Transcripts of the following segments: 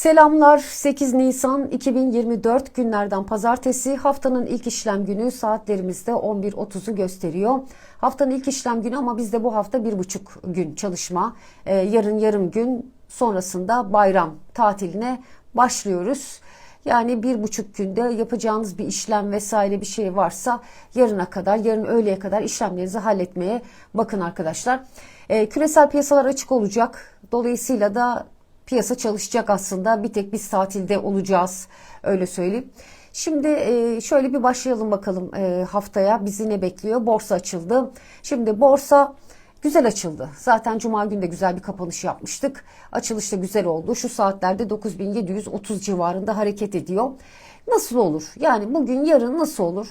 Selamlar 8 Nisan 2024 günlerden pazartesi haftanın ilk işlem günü saatlerimizde 11.30'u gösteriyor. Haftanın ilk işlem günü ama bizde bu hafta bir buçuk gün çalışma. Ee, yarın yarım gün sonrasında bayram tatiline başlıyoruz. Yani bir buçuk günde yapacağınız bir işlem vesaire bir şey varsa yarına kadar, yarın öğleye kadar işlemlerinizi halletmeye bakın arkadaşlar. Ee, küresel piyasalar açık olacak. Dolayısıyla da piyasa çalışacak aslında. Bir tek biz tatilde olacağız öyle söyleyeyim. Şimdi e, şöyle bir başlayalım bakalım e, haftaya bizi ne bekliyor. Borsa açıldı. Şimdi borsa güzel açıldı. Zaten cuma günü de güzel bir kapanış yapmıştık. Açılış da güzel oldu. Şu saatlerde 9730 civarında hareket ediyor. Nasıl olur? Yani bugün yarın nasıl olur?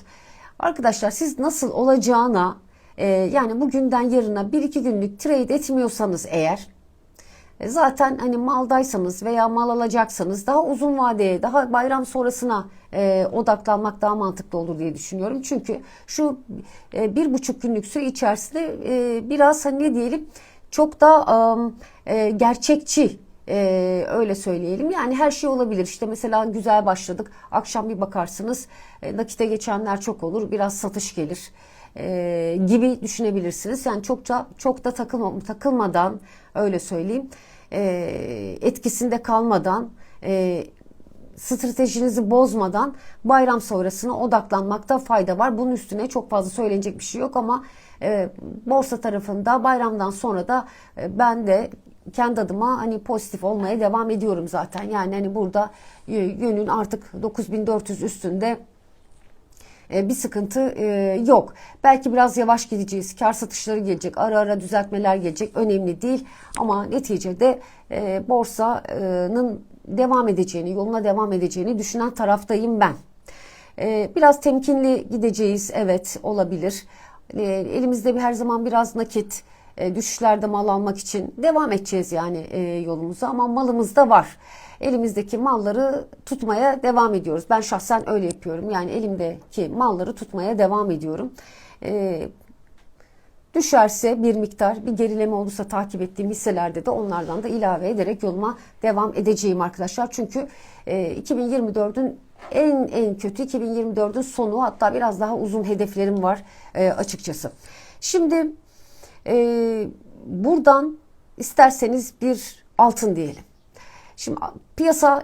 Arkadaşlar siz nasıl olacağına e, yani bugünden yarına bir iki günlük trade etmiyorsanız eğer Zaten hani maldaysanız veya mal alacaksanız daha uzun vadeye, daha bayram sonrasına e, odaklanmak daha mantıklı olur diye düşünüyorum. Çünkü şu e, bir buçuk günlük süre içerisinde e, biraz hani ne diyelim çok da e, gerçekçi ee, öyle söyleyelim. Yani her şey olabilir. İşte mesela güzel başladık. Akşam bir bakarsınız e, nakite geçenler çok olur. Biraz satış gelir e, gibi düşünebilirsiniz. Yani çokça çok da takılma, takılmadan öyle söyleyeyim e, etkisinde kalmadan e, stratejinizi bozmadan bayram sonrasına odaklanmakta fayda var. Bunun üstüne çok fazla söylenecek bir şey yok ama e, borsa tarafında bayramdan sonra da e, ben de kendi adıma hani pozitif olmaya devam ediyorum zaten. Yani hani burada yönün artık 9400 üstünde e, bir sıkıntı e, yok. Belki biraz yavaş gideceğiz. Kar satışları gelecek. Ara ara düzeltmeler gelecek. Önemli değil. Ama neticede e, borsanın devam edeceğini, yoluna devam edeceğini düşünen taraftayım ben. Biraz temkinli gideceğiz. Evet olabilir. Elimizde bir her zaman biraz nakit düşüşlerde mal almak için devam edeceğiz yani yolumuza ama malımız da var elimizdeki malları tutmaya devam ediyoruz. Ben şahsen öyle yapıyorum. Yani elimdeki malları tutmaya devam ediyorum. Ee, düşerse bir miktar bir gerileme olursa takip ettiğim hisselerde de onlardan da ilave ederek yoluma devam edeceğim arkadaşlar. Çünkü e, 2024'ün en en kötü 2024'ün sonu hatta biraz daha uzun hedeflerim var e, açıkçası. Şimdi e, buradan isterseniz bir altın diyelim. Şimdi piyasa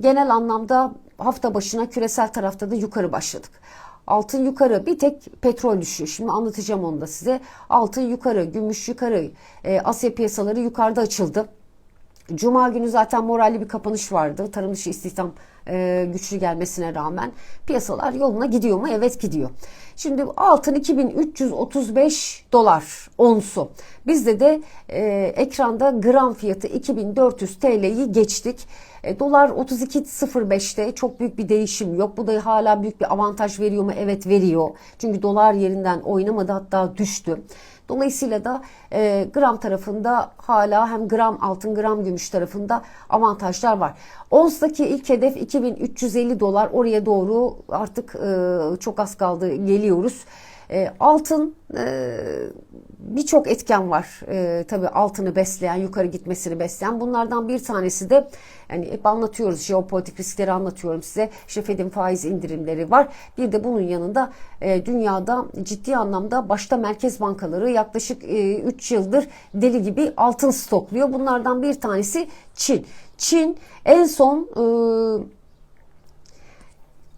genel anlamda hafta başına küresel tarafta da yukarı başladık. Altın yukarı bir tek petrol düşüyor. Şimdi anlatacağım onu da size. Altın yukarı, gümüş yukarı, e, Asya piyasaları yukarıda açıldı. Cuma günü zaten moralli bir kapanış vardı. Tarım dışı istihdam e, güçlü gelmesine rağmen piyasalar yoluna gidiyor mu? Evet gidiyor. Şimdi altın 2335 dolar onsu. Bizde de e, ekranda gram fiyatı 2400 TL'yi geçtik. E, dolar 32.05'te çok büyük bir değişim yok. Bu da hala büyük bir avantaj veriyor mu? Evet veriyor. Çünkü dolar yerinden oynamadı hatta düştü. Dolayısıyla da e, gram tarafında hala hem gram altın gram gümüş tarafında avantajlar var. Ons'taki ilk hedef 2350 dolar oraya doğru artık e, çok az kaldı geliyoruz. E, altın e, birçok etken var e, tabii altını besleyen, yukarı gitmesini besleyen. Bunlardan bir tanesi de yani hep anlatıyoruz, jeopolitik riskleri anlatıyorum size. İşte Fed'in faiz indirimleri var. Bir de bunun yanında e, dünyada ciddi anlamda başta merkez bankaları yaklaşık e, 3 yıldır deli gibi altın stokluyor. Bunlardan bir tanesi Çin. Çin en son e,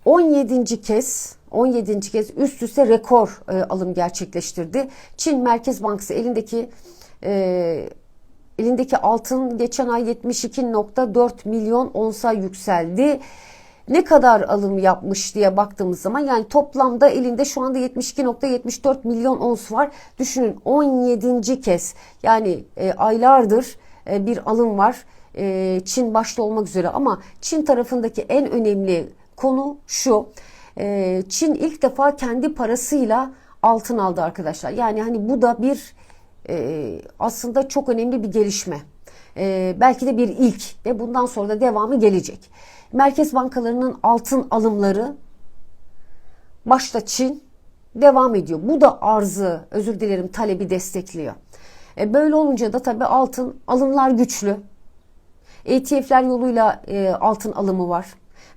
17. kez 17. kez üst üste rekor e, alım gerçekleştirdi. Çin Merkez Bankası elindeki e, elindeki altın geçen ay 72.4 milyon onsa yükseldi. Ne kadar alım yapmış diye baktığımız zaman yani toplamda elinde şu anda 72.74 milyon ons var. Düşünün 17. kez yani e, aylardır e, bir alım var. E, Çin başta olmak üzere ama Çin tarafındaki en önemli konu şu. Ee, Çin ilk defa kendi parasıyla altın aldı arkadaşlar. Yani hani bu da bir e, aslında çok önemli bir gelişme. E, belki de bir ilk ve bundan sonra da devamı gelecek. Merkez bankalarının altın alımları başta Çin devam ediyor. Bu da arzı, özür dilerim talebi destekliyor. E, böyle olunca da tabii altın alımlar güçlü. ETF'ler yoluyla e, altın alımı var.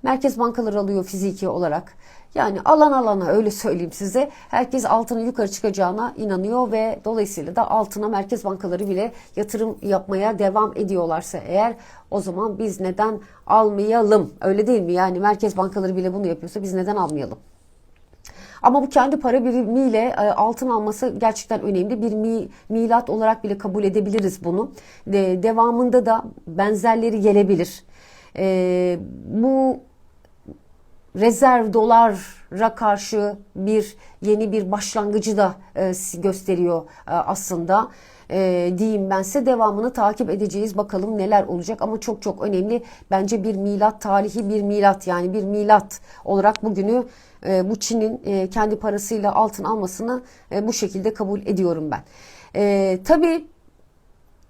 Merkez bankaları alıyor fiziki olarak. Yani alan alana öyle söyleyeyim size. Herkes altının yukarı çıkacağına inanıyor ve dolayısıyla da altına merkez bankaları bile yatırım yapmaya devam ediyorlarsa eğer o zaman biz neden almayalım? Öyle değil mi? Yani merkez bankaları bile bunu yapıyorsa biz neden almayalım? Ama bu kendi para birimiyle e, altın alması gerçekten önemli. Bir mi, milat olarak bile kabul edebiliriz bunu. De, devamında da benzerleri gelebilir. E, bu rezerv dolara karşı bir yeni bir başlangıcı da e, gösteriyor e, aslında. E, diyeyim bense devamını takip edeceğiz. Bakalım neler olacak ama çok çok önemli. Bence bir milat tarihi bir milat yani bir milat olarak bugünü e, bu Çin'in e, kendi parasıyla altın almasını e, bu şekilde kabul ediyorum ben. E, tabii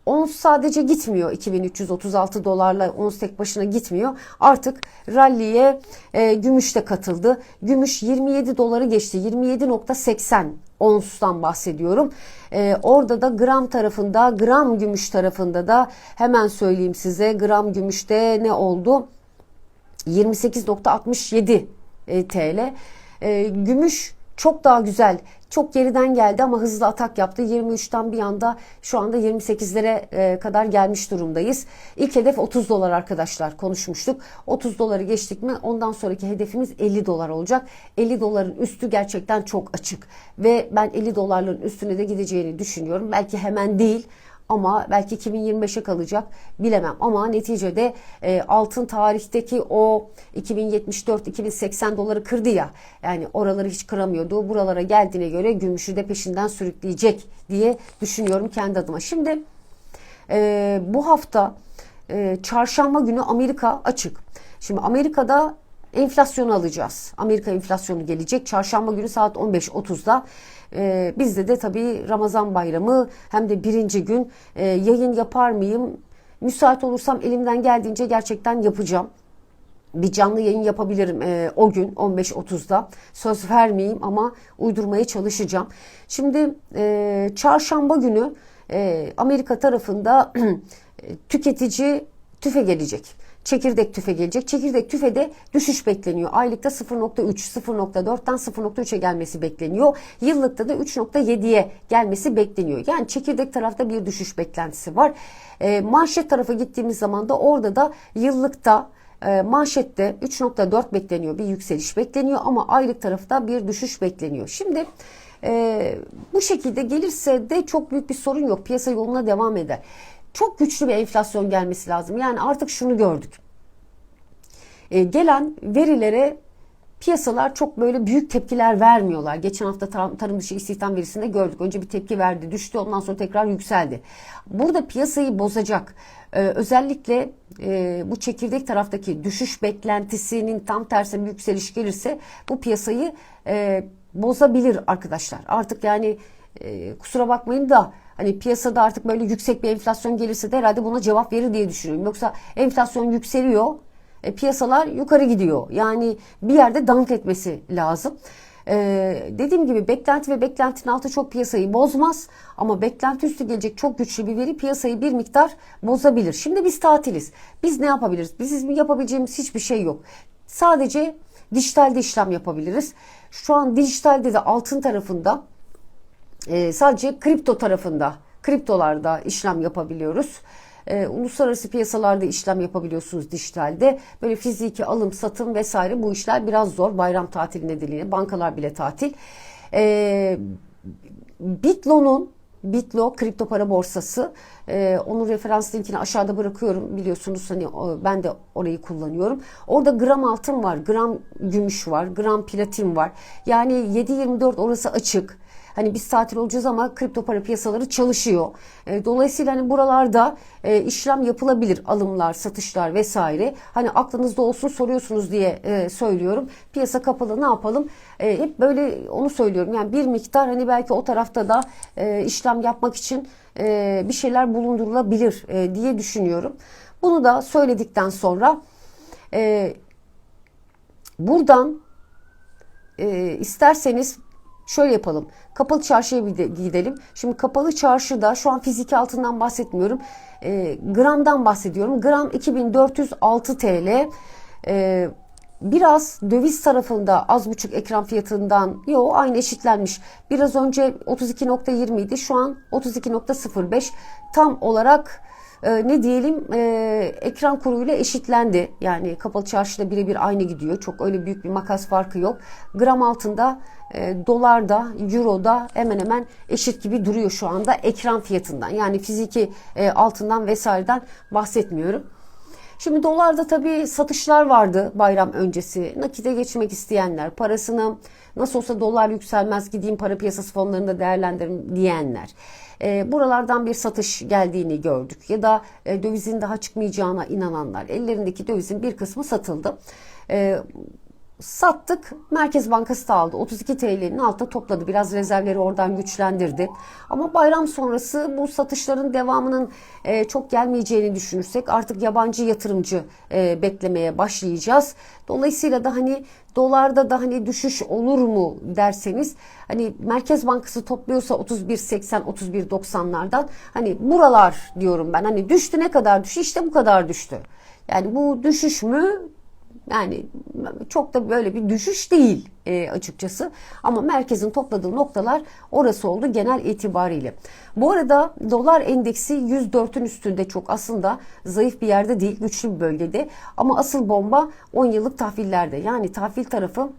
Ons sadece gitmiyor 2336 dolarla ons tek başına gitmiyor. Artık ralliye e, gümüş de katıldı. Gümüş 27 doları geçti. 27.80 onstan bahsediyorum. E, orada da gram tarafında gram gümüş tarafında da hemen söyleyeyim size gram gümüşte ne oldu? 28.67 e, TL. E, gümüş çok daha güzel. Çok geriden geldi ama hızlı atak yaptı. 23'ten bir anda şu anda 28'lere e, kadar gelmiş durumdayız. İlk hedef 30 dolar arkadaşlar konuşmuştuk. 30 doları geçtik mi ondan sonraki hedefimiz 50 dolar olacak. 50 doların üstü gerçekten çok açık. Ve ben 50 dolarların üstüne de gideceğini düşünüyorum. Belki hemen değil ama belki 2025'e kalacak bilemem. Ama neticede e, altın tarihteki o 2074-2080 doları kırdı ya yani oraları hiç kıramıyordu. Buralara geldiğine göre gümüşü de peşinden sürükleyecek diye düşünüyorum kendi adıma. Şimdi e, bu hafta e, çarşamba günü Amerika açık. Şimdi Amerika'da enflasyonu alacağız. Amerika enflasyonu gelecek. Çarşamba günü saat 15.30'da. Ee, bizde de tabii Ramazan bayramı hem de birinci gün e, yayın yapar mıyım? Müsait olursam elimden geldiğince gerçekten yapacağım. Bir canlı yayın yapabilirim e, o gün 15.30'da. Söz vermeyeyim ama uydurmaya çalışacağım. Şimdi e, çarşamba günü e, Amerika tarafında tüketici tüfe gelecek çekirdek tüfe gelecek. Çekirdek tüfede düşüş bekleniyor. Aylıkta 0.3, 0.4'ten 0.3'e gelmesi bekleniyor. Yıllıkta da 3.7'ye gelmesi bekleniyor. Yani çekirdek tarafta bir düşüş beklentisi var. E, manşet tarafa gittiğimiz zaman da orada da yıllıkta e, manşette 3.4 bekleniyor. Bir yükseliş bekleniyor ama aylık tarafta bir düşüş bekleniyor. Şimdi e, bu şekilde gelirse de çok büyük bir sorun yok. Piyasa yoluna devam eder çok güçlü bir enflasyon gelmesi lazım. Yani artık şunu gördük. E, gelen verilere piyasalar çok böyle büyük tepkiler vermiyorlar. Geçen hafta tarım, tarım dışı istihdam verisinde gördük. Önce bir tepki verdi, düştü, ondan sonra tekrar yükseldi. Burada piyasayı bozacak. Ee, özellikle e, bu çekirdek taraftaki düşüş beklentisinin tam tersi bir yükseliş gelirse bu piyasayı e, bozabilir arkadaşlar. Artık yani e, kusura bakmayın da Hani piyasada artık böyle yüksek bir enflasyon gelirse de herhalde buna cevap verir diye düşünüyorum. Yoksa enflasyon yükseliyor, e, piyasalar yukarı gidiyor. Yani bir yerde dank etmesi lazım. Ee, dediğim gibi beklenti ve beklentinin altı çok piyasayı bozmaz ama beklenti üstü gelecek çok güçlü bir veri piyasayı bir miktar bozabilir. Şimdi biz tatiliz. Biz ne yapabiliriz? Bizim yapabileceğimiz hiçbir şey yok. Sadece dijitalde işlem yapabiliriz. Şu an dijitalde de altın tarafında e, sadece kripto tarafında, kriptolarda işlem yapabiliyoruz. E, uluslararası piyasalarda işlem yapabiliyorsunuz dijitalde. Böyle fiziki alım, satım vesaire bu işler biraz zor. Bayram tatili nedeniyle bankalar bile tatil. E, Bitlo'nun Bitlo kripto para borsası. Ee, onun referans linkini aşağıda bırakıyorum. Biliyorsunuz hani ben de orayı kullanıyorum. Orada gram altın var, gram gümüş var, gram platin var. Yani 7-24 orası açık. Hani biz tatil olacağız ama kripto para piyasaları çalışıyor. E, dolayısıyla hani buralarda e, işlem yapılabilir. Alımlar, satışlar vesaire. Hani aklınızda olsun soruyorsunuz diye e, söylüyorum. Piyasa kapalı ne yapalım? E, hep böyle onu söylüyorum. Yani bir miktar hani belki o tarafta da e, işlem yapmak için e, bir şeyler bulundurulabilir e, diye düşünüyorum. Bunu da söyledikten sonra e, buradan e, isterseniz Şöyle yapalım. Kapalı çarşıya bir de gidelim. Şimdi kapalı çarşıda şu an fiziki altından bahsetmiyorum. E, gramdan bahsediyorum. Gram 2406 TL. E, biraz döviz tarafında az buçuk ekran fiyatından yo aynı eşitlenmiş. Biraz önce 32.20 idi. Şu an 32.05. Tam olarak e, ne diyelim e, ekran kuruyla eşitlendi. Yani kapalı çarşıda birebir aynı gidiyor. Çok öyle büyük bir makas farkı yok. Gram altında e, dolarda, euroda hemen hemen eşit gibi duruyor şu anda ekran fiyatından. Yani fiziki e, altından vesaireden bahsetmiyorum. Şimdi dolarda tabii satışlar vardı bayram öncesi. Nakite geçmek isteyenler, parasını nasıl olsa dolar yükselmez gideyim para piyasası fonlarında değerlendiririm diyenler. E, buralardan bir satış geldiğini gördük. Ya da e, dövizin daha çıkmayacağına inananlar. Ellerindeki dövizin bir kısmı satıldı. E, sattık. Merkez Bankası da aldı. 32 TL'nin altına topladı. Biraz rezervleri oradan güçlendirdi. Ama bayram sonrası bu satışların devamının e, çok gelmeyeceğini düşünürsek artık yabancı yatırımcı e, beklemeye başlayacağız. Dolayısıyla da hani dolarda da hani düşüş olur mu derseniz hani Merkez Bankası topluyorsa 31.80 31.90'lardan hani buralar diyorum ben hani düştü ne kadar düştü işte bu kadar düştü. Yani bu düşüş mü yani çok da böyle bir düşüş değil e, açıkçası. Ama merkezin topladığı noktalar orası oldu genel itibariyle. Bu arada dolar endeksi 104'ün üstünde çok aslında zayıf bir yerde değil güçlü bir bölgede. Ama asıl bomba 10 yıllık tahvillerde. Yani tahvil tarafı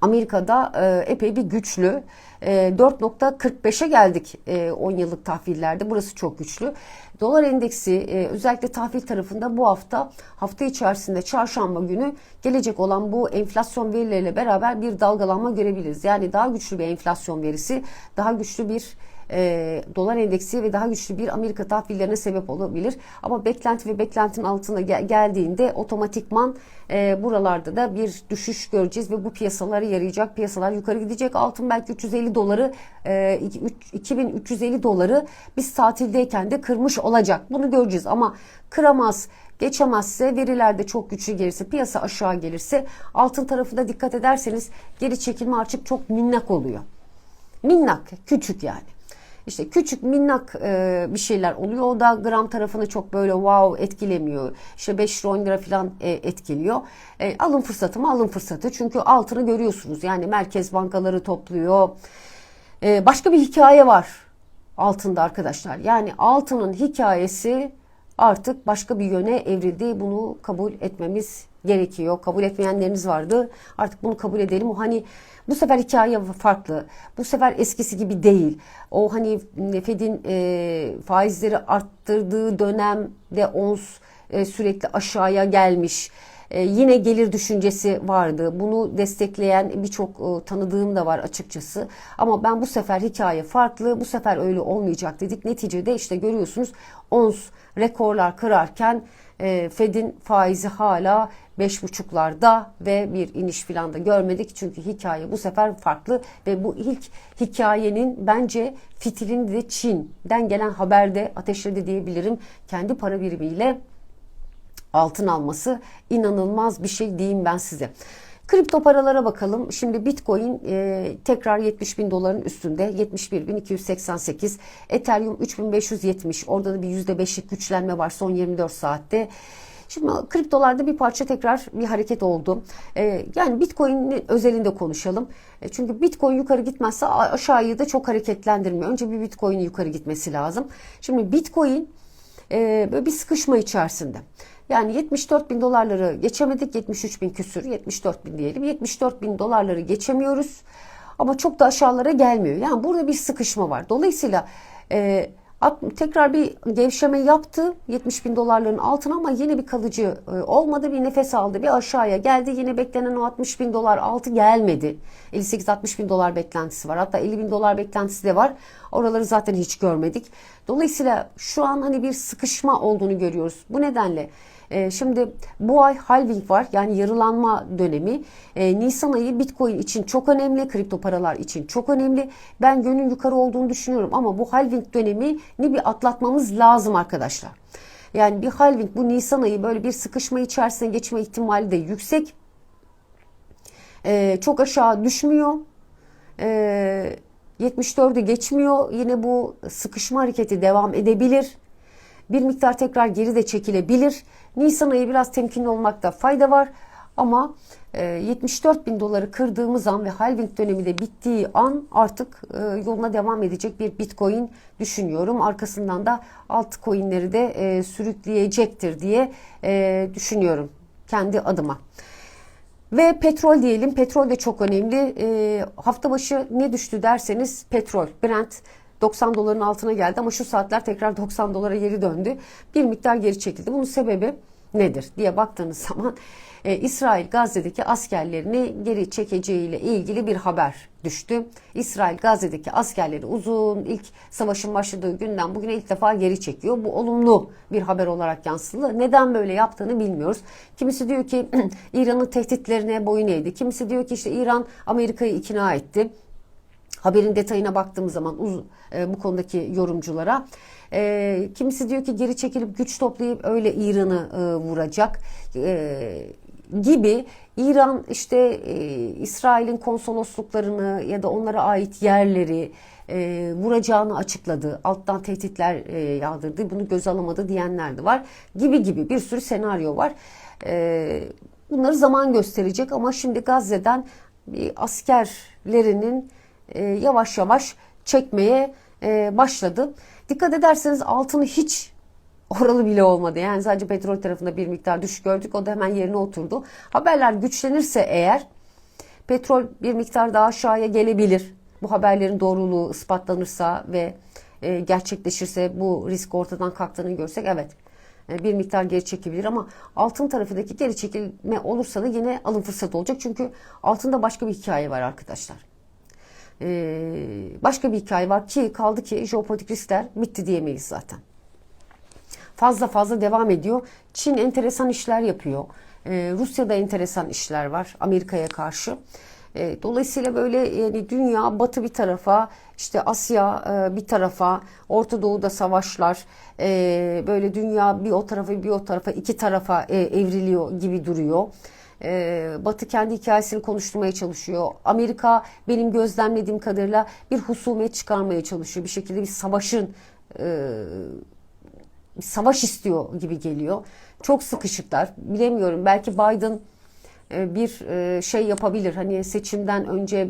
Amerika'da e, epey bir güçlü. E, 4.45'e geldik e, 10 yıllık tahvillerde. Burası çok güçlü. Dolar endeksi e, özellikle tahvil tarafında bu hafta hafta içerisinde çarşamba günü gelecek olan bu enflasyon verileriyle beraber bir dalgalanma görebiliriz. Yani daha güçlü bir enflasyon verisi, daha güçlü bir e, dolar endeksi ve daha güçlü bir Amerika tahvillerine sebep olabilir. Ama beklenti ve beklentinin altına gel- geldiğinde otomatikman e, buralarda da bir düşüş göreceğiz ve bu piyasalara yarayacak. Piyasalar yukarı gidecek. Altın belki 350 doları e, 2350 doları biz tatildeyken de kırmış olacak. Bunu göreceğiz ama kıramaz geçemezse verilerde çok güçlü gelirse piyasa aşağı gelirse altın tarafında dikkat ederseniz geri çekilme artık çok minnak oluyor. Minnak küçük yani. İşte küçük minnak e, bir şeyler oluyor. O da gram tarafını çok böyle wow etkilemiyor. İşte 5 lira 10 lira falan e, etkiliyor. E, alın fırsatı mı alın fırsatı. Çünkü altını görüyorsunuz. Yani merkez bankaları topluyor. E, başka bir hikaye var altında arkadaşlar. Yani altının hikayesi artık başka bir yöne evrildi. Bunu kabul etmemiz gerekiyor. Kabul etmeyenleriniz vardı. Artık bunu kabul edelim. O hani bu sefer hikaye farklı. Bu sefer eskisi gibi değil. O hani Fed'in e, faizleri arttırdığı dönemde ons e, sürekli aşağıya gelmiş. E, yine gelir düşüncesi vardı. Bunu destekleyen birçok e, tanıdığım da var açıkçası. Ama ben bu sefer hikaye farklı. Bu sefer öyle olmayacak dedik. Neticede işte görüyorsunuz ons rekorlar kırarken e, Fed'in faizi hala 5.5'larda ve bir iniş filan da görmedik. Çünkü hikaye bu sefer farklı ve bu ilk hikayenin bence fitilini de Çin'den gelen haberde ateşledi diyebilirim. Kendi para birimiyle altın alması inanılmaz bir şey diyeyim ben size. Kripto paralara bakalım. Şimdi Bitcoin e, tekrar 70 bin doların üstünde. 71 bin 288. Ethereum 3570. Orada da bir %5'lik güçlenme var son 24 saatte. Şimdi kriptolarda bir parça tekrar bir hareket oldu. Ee, yani Bitcoin'in özelinde konuşalım. E, çünkü Bitcoin yukarı gitmezse aşağıyı da çok hareketlendirmiyor. Önce bir Bitcoin'in yukarı gitmesi lazım. Şimdi Bitcoin e, böyle bir sıkışma içerisinde. Yani 74 bin dolarları geçemedik. 73 bin küsür, 74 bin diyelim. 74 bin dolarları geçemiyoruz. Ama çok da aşağılara gelmiyor. Yani burada bir sıkışma var. Dolayısıyla e, tekrar bir gevşeme yaptı 70 bin dolarların altına ama yine bir kalıcı e, olmadı. Bir nefes aldı bir aşağıya geldi. Yine beklenen o 60 bin dolar altı gelmedi. 58-60 bin dolar beklentisi var. Hatta 50 bin dolar beklentisi de var. Oraları zaten hiç görmedik. Dolayısıyla şu an hani bir sıkışma olduğunu görüyoruz. Bu nedenle e, şimdi bu ay halving var yani yarılanma dönemi. E, Nisan ayı Bitcoin için çok önemli, kripto paralar için çok önemli. Ben yönün yukarı olduğunu düşünüyorum ama bu halving dönemini bir atlatmamız lazım arkadaşlar. Yani bir halving bu Nisan ayı böyle bir sıkışma içerisine geçme ihtimali de yüksek. E, çok aşağı düşmüyor. E, 74'ü geçmiyor. Yine bu sıkışma hareketi devam edebilir. Bir miktar tekrar geri de çekilebilir. Nisan ayı biraz temkinli olmakta fayda var. Ama e, 74 bin doları kırdığımız an ve halving dönemi de bittiği an artık e, yoluna devam edecek bir bitcoin düşünüyorum. Arkasından da altcoin'leri de e, sürükleyecektir diye e, düşünüyorum kendi adıma. Ve petrol diyelim. Petrol de çok önemli. E, hafta başı ne düştü derseniz petrol. Brent 90 doların altına geldi ama şu saatler tekrar 90 dolara geri döndü. Bir miktar geri çekildi. Bunun sebebi nedir diye baktığınız zaman e, İsrail Gazze'deki askerlerini geri çekeceğiyle ilgili bir haber düştü. İsrail Gazze'deki askerleri uzun ilk savaşın başladığı günden bugüne ilk defa geri çekiyor. Bu olumlu bir haber olarak yansıdı. Neden böyle yaptığını bilmiyoruz. Kimisi diyor ki İran'ın tehditlerine boyun eğdi. Kimisi diyor ki işte İran Amerika'yı ikna etti. Haberin detayına baktığımız zaman uz, e, bu konudaki yorumculara e, kimisi diyor ki geri çekilip güç toplayıp öyle İran'ı e, vuracak e, gibi İran işte e, İsrail'in konsolosluklarını ya da onlara ait yerleri e, vuracağını açıkladı. Alttan tehditler e, yağdırdı. Bunu göz alamadı diyenler de var. Gibi gibi bir sürü senaryo var. E, bunları zaman gösterecek ama şimdi Gazze'den bir askerlerinin e, yavaş yavaş çekmeye e, başladı. Dikkat ederseniz altını hiç oralı bile olmadı. Yani sadece petrol tarafında bir miktar düşüş gördük. O da hemen yerine oturdu. Haberler güçlenirse eğer petrol bir miktar daha aşağıya gelebilir. Bu haberlerin doğruluğu ispatlanırsa ve e, gerçekleşirse bu risk ortadan kalktığını görsek evet e, bir miktar geri çekebilir ama altın tarafındaki geri çekilme olursa da yine alım fırsatı olacak. Çünkü altında başka bir hikaye var arkadaşlar. Ee, başka bir hikaye var ki kaldı ki jeopolitik riskler bitti diyemeyiz zaten. Fazla fazla devam ediyor. Çin enteresan işler yapıyor. Ee, Rusya'da enteresan işler var Amerika'ya karşı. Ee, dolayısıyla böyle yani dünya batı bir tarafa, işte Asya e, bir tarafa, Orta Doğu'da savaşlar, e, böyle dünya bir o tarafa bir o tarafa iki tarafa e, evriliyor gibi duruyor. Ee, Batı kendi hikayesini konuşturmaya çalışıyor. Amerika benim gözlemlediğim kadarıyla bir husumet çıkarmaya çalışıyor. Bir şekilde bir savaşın e, bir savaş istiyor gibi geliyor. Çok sıkışıklar. Bilemiyorum belki Biden e, bir e, şey yapabilir. Hani seçimden önce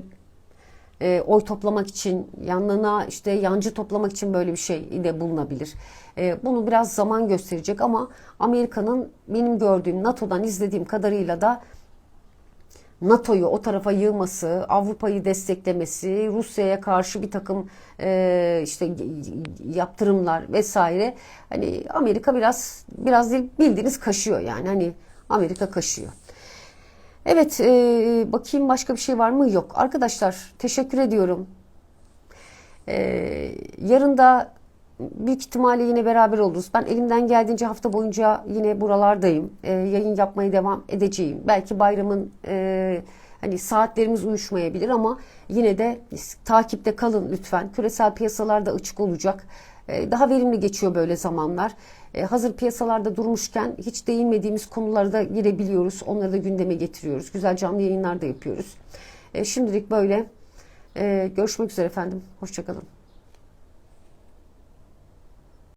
e, oy toplamak için yanına işte yancı toplamak için böyle bir şey de bulunabilir. E, bunu biraz zaman gösterecek ama Amerika'nın benim gördüğüm NATO'dan izlediğim kadarıyla da NATO'yu o tarafa yığması, Avrupa'yı desteklemesi, Rusya'ya karşı bir takım e, işte yaptırımlar vesaire. Hani Amerika biraz biraz değil bildiğiniz kaşıyor yani hani Amerika kaşıyor. Evet e, bakayım başka bir şey var mı? Yok. Arkadaşlar teşekkür ediyorum. E, yarın da büyük ihtimalle yine beraber oluruz. Ben elimden geldiğince hafta boyunca yine buralardayım. E, yayın yapmaya devam edeceğim. Belki bayramın e, hani saatlerimiz uyuşmayabilir ama yine de takipte kalın lütfen. Küresel piyasalarda açık olacak. E, daha verimli geçiyor böyle zamanlar. E, hazır piyasalarda durmuşken hiç değinmediğimiz konulara da girebiliyoruz. Onları da gündeme getiriyoruz. Güzel canlı yayınlar da yapıyoruz. E, şimdilik böyle. Görüşmek üzere efendim. Hoşçakalın.